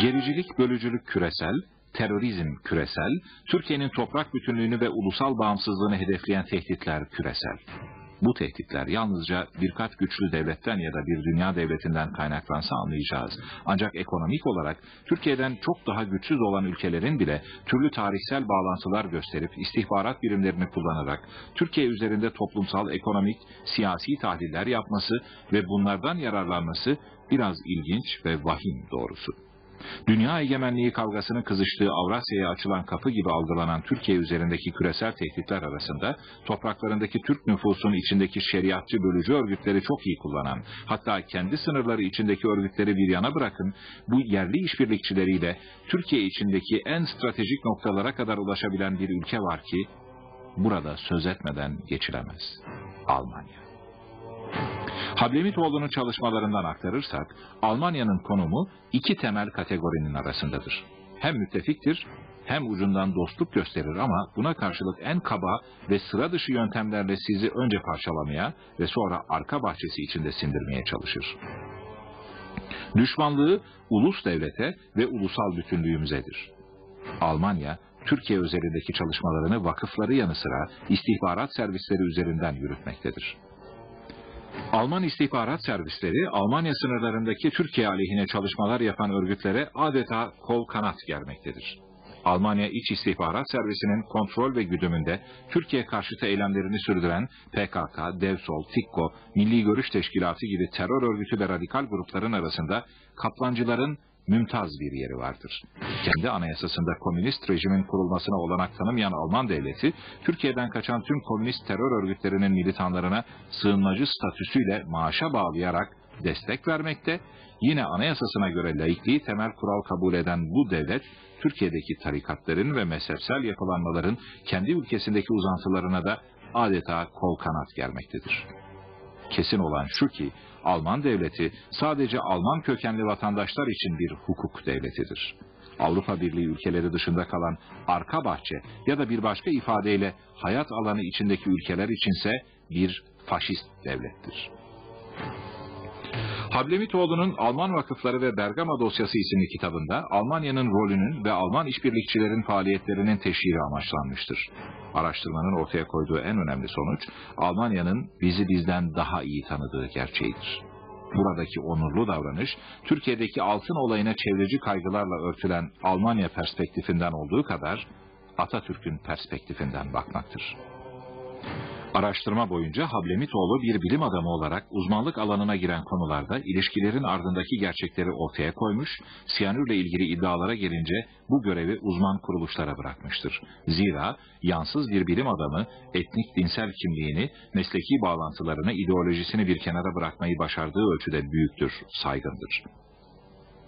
Gericilik, bölücülük küresel, terörizm küresel, Türkiye'nin toprak bütünlüğünü ve ulusal bağımsızlığını hedefleyen tehditler küresel. Bu tehditler yalnızca birkaç güçlü devletten ya da bir dünya devletinden kaynaklansa anlayacağız. Ancak ekonomik olarak Türkiye'den çok daha güçsüz olan ülkelerin bile türlü tarihsel bağlantılar gösterip istihbarat birimlerini kullanarak Türkiye üzerinde toplumsal, ekonomik, siyasi tahliller yapması ve bunlardan yararlanması biraz ilginç ve vahim doğrusu. Dünya egemenliği kavgasının kızıştığı Avrasya'ya açılan kapı gibi algılanan Türkiye üzerindeki küresel tehditler arasında topraklarındaki Türk nüfusun içindeki şeriatçı bölücü örgütleri çok iyi kullanan, hatta kendi sınırları içindeki örgütleri bir yana bırakın, bu yerli işbirlikçileriyle Türkiye içindeki en stratejik noktalara kadar ulaşabilen bir ülke var ki, burada söz etmeden geçilemez. Almanya. Hablemitoğlu'nun çalışmalarından aktarırsak, Almanya'nın konumu iki temel kategorinin arasındadır. Hem müttefiktir, hem ucundan dostluk gösterir ama buna karşılık en kaba ve sıra dışı yöntemlerle sizi önce parçalamaya ve sonra arka bahçesi içinde sindirmeye çalışır. Düşmanlığı ulus devlete ve ulusal bütünlüğümüzedir. Almanya, Türkiye üzerindeki çalışmalarını vakıfları yanı sıra istihbarat servisleri üzerinden yürütmektedir. Alman istihbarat servisleri Almanya sınırlarındaki Türkiye aleyhine çalışmalar yapan örgütlere adeta kol kanat germektedir. Almanya İç İstihbarat Servisi'nin kontrol ve güdümünde Türkiye karşıtı eylemlerini sürdüren PKK, Devsol, TİKKO, Milli Görüş Teşkilatı gibi terör örgütü ve radikal grupların arasında kaplancıların mümtaz bir yeri vardır. Kendi anayasasında komünist rejimin kurulmasına olanak tanımayan Alman devleti, Türkiye'den kaçan tüm komünist terör örgütlerinin militanlarına sığınmacı statüsüyle maaşa bağlayarak destek vermekte, yine anayasasına göre laikliği temel kural kabul eden bu devlet, Türkiye'deki tarikatların ve mezhepsel yapılanmaların kendi ülkesindeki uzantılarına da adeta kol kanat germektedir. Kesin olan şu ki Alman devleti sadece Alman kökenli vatandaşlar için bir hukuk devletidir. Avrupa Birliği ülkeleri dışında kalan arka bahçe ya da bir başka ifadeyle hayat alanı içindeki ülkeler içinse bir faşist devlettir. Hablemitoğlu'nun Alman Vakıfları ve Bergama Dosyası isimli kitabında Almanya'nın rolünün ve Alman işbirlikçilerin faaliyetlerinin teşhiri amaçlanmıştır. Araştırmanın ortaya koyduğu en önemli sonuç, Almanya'nın bizi bizden daha iyi tanıdığı gerçeğidir. Buradaki onurlu davranış, Türkiye'deki altın olayına çevreci kaygılarla örtülen Almanya perspektifinden olduğu kadar Atatürk'ün perspektifinden bakmaktır. Araştırma boyunca Hablemitoğlu bir bilim adamı olarak uzmanlık alanına giren konularda ilişkilerin ardındaki gerçekleri ortaya koymuş, siyanürle ilgili iddialara gelince bu görevi uzman kuruluşlara bırakmıştır. Zira yansız bir bilim adamı etnik dinsel kimliğini, mesleki bağlantılarını, ideolojisini bir kenara bırakmayı başardığı ölçüde büyüktür, saygındır.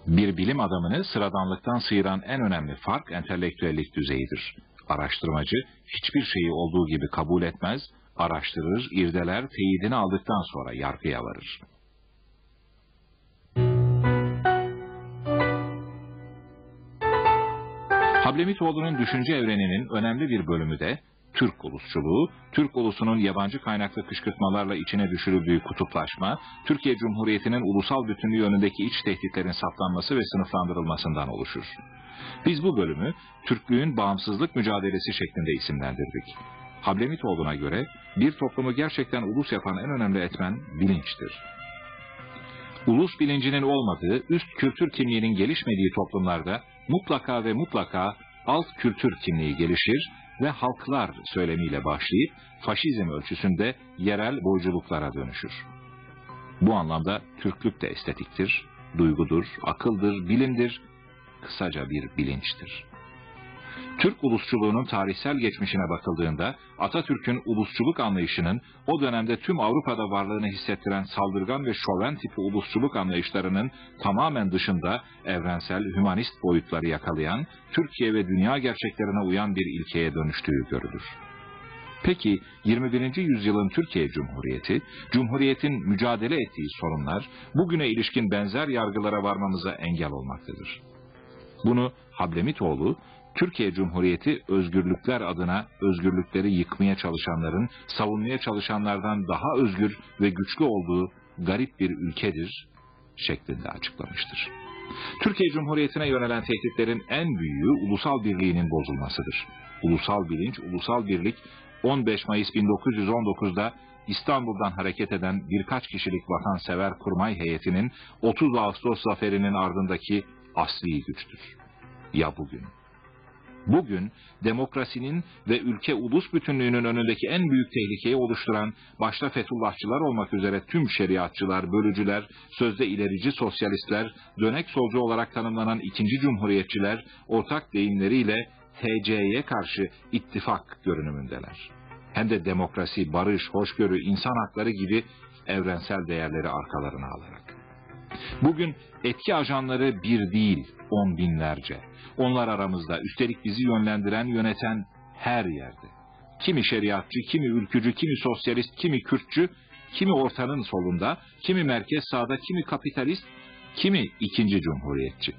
Bir bilim adamını sıradanlıktan sıyıran en önemli fark entelektüellik düzeyidir. Araştırmacı hiçbir şeyi olduğu gibi kabul etmez, araştırır, irdeler, teyidini aldıktan sonra yargıya varır. Hablemitoğlu'nun düşünce evreninin önemli bir bölümü de Türk ulusçuluğu, Türk ulusunun yabancı kaynaklı kışkırtmalarla içine düşürüldüğü kutuplaşma, Türkiye Cumhuriyeti'nin ulusal bütünlüğü önündeki iç tehditlerin saptanması ve sınıflandırılmasından oluşur. Biz bu bölümü Türklüğün bağımsızlık mücadelesi şeklinde isimlendirdik. Hablemitoğlu'na göre bir toplumu gerçekten ulus yapan en önemli etmen bilinçtir. Ulus bilincinin olmadığı, üst kültür kimliğinin gelişmediği toplumlarda mutlaka ve mutlaka alt kültür kimliği gelişir ve halklar söylemiyle başlayıp faşizm ölçüsünde yerel boyculuklara dönüşür. Bu anlamda Türklük de estetiktir, duygudur, akıldır, bilimdir, kısaca bir bilinçtir. Türk ulusçuluğunun tarihsel geçmişine bakıldığında Atatürk'ün ulusçuluk anlayışının o dönemde tüm Avrupa'da varlığını hissettiren saldırgan ve şoven tipi ulusçuluk anlayışlarının tamamen dışında evrensel, hümanist boyutları yakalayan, Türkiye ve dünya gerçeklerine uyan bir ilkeye dönüştüğü görülür. Peki 21. yüzyılın Türkiye Cumhuriyeti, Cumhuriyet'in mücadele ettiği sorunlar bugüne ilişkin benzer yargılara varmamıza engel olmaktadır. Bunu Hablemitoğlu Türkiye Cumhuriyeti özgürlükler adına özgürlükleri yıkmaya çalışanların, savunmaya çalışanlardan daha özgür ve güçlü olduğu garip bir ülkedir şeklinde açıklamıştır. Türkiye Cumhuriyeti'ne yönelen tehditlerin en büyüğü ulusal birliğinin bozulmasıdır. Ulusal bilinç, ulusal birlik 15 Mayıs 1919'da İstanbul'dan hareket eden birkaç kişilik vatansever kurmay heyetinin 30 Ağustos zaferinin ardındaki asli güçtür. Ya bugün? Bugün demokrasinin ve ülke ulus bütünlüğünün önündeki en büyük tehlikeyi oluşturan başta Fethullahçılar olmak üzere tüm şeriatçılar, bölücüler, sözde ilerici sosyalistler, dönek solcu olarak tanımlanan ikinci cumhuriyetçiler ortak deyimleriyle TC'ye karşı ittifak görünümündeler. Hem de demokrasi, barış, hoşgörü, insan hakları gibi evrensel değerleri arkalarına alarak. Bugün etki ajanları bir değil, on binlerce. Onlar aramızda, üstelik bizi yönlendiren, yöneten her yerde. Kimi şeriatçı, kimi ülkücü, kimi sosyalist, kimi Kürtçü, kimi ortanın solunda, kimi merkez sağda, kimi kapitalist, kimi ikinci cumhuriyetçi.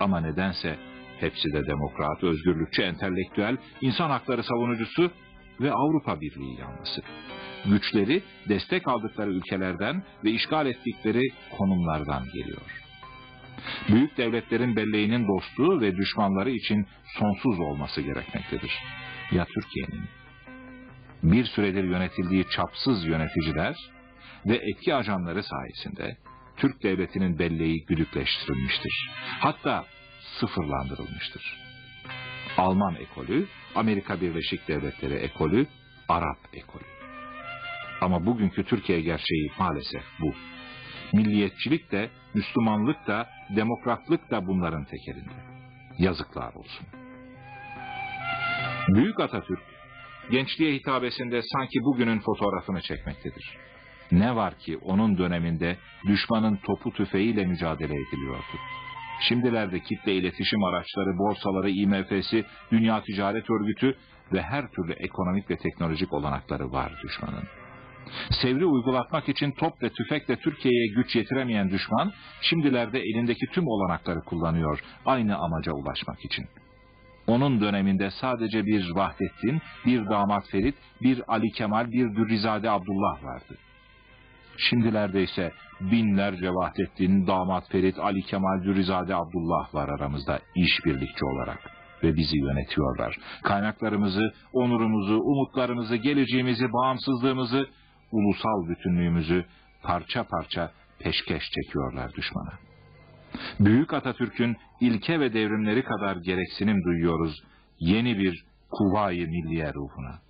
Ama nedense hepsi de demokrat, özgürlükçü, entelektüel, insan hakları savunucusu ve Avrupa Birliği yanlısı. Güçleri destek aldıkları ülkelerden ve işgal ettikleri konumlardan geliyor. Büyük devletlerin belleğinin dostu ve düşmanları için sonsuz olması gerekmektedir. Ya Türkiye'nin? Bir süredir yönetildiği çapsız yöneticiler ve etki ajanları sayesinde Türk devletinin belleği güdükleştirilmiştir. Hatta sıfırlandırılmıştır. Alman ekolü, Amerika Birleşik Devletleri ekolü, Arap ekolü. Ama bugünkü Türkiye gerçeği maalesef bu. Milliyetçilik de, Müslümanlık da, demokratlık da bunların tekelinde. Yazıklar olsun. Büyük Atatürk, gençliğe hitabesinde sanki bugünün fotoğrafını çekmektedir. Ne var ki onun döneminde düşmanın topu tüfeğiyle mücadele ediliyordu. Şimdilerde kitle iletişim araçları, borsaları, IMF'si, Dünya Ticaret Örgütü ve her türlü ekonomik ve teknolojik olanakları var düşmanın. Sevri uygulatmak için top ve tüfekle Türkiye'ye güç yetiremeyen düşman, şimdilerde elindeki tüm olanakları kullanıyor aynı amaca ulaşmak için. Onun döneminde sadece bir Vahdettin, bir damat Ferit, bir Ali Kemal, bir Dürrizade Abdullah vardı. Şimdilerde ise binlerce Vahdettin, damat Ferit, Ali Kemal, Dürrizade Abdullah var aramızda işbirlikçi olarak ve bizi yönetiyorlar. Kaynaklarımızı, onurumuzu, umutlarımızı, geleceğimizi, bağımsızlığımızı, ulusal bütünlüğümüzü parça parça peşkeş çekiyorlar düşmana. Büyük Atatürk'ün ilke ve devrimleri kadar gereksinim duyuyoruz yeni bir kuvayi milliye ruhuna.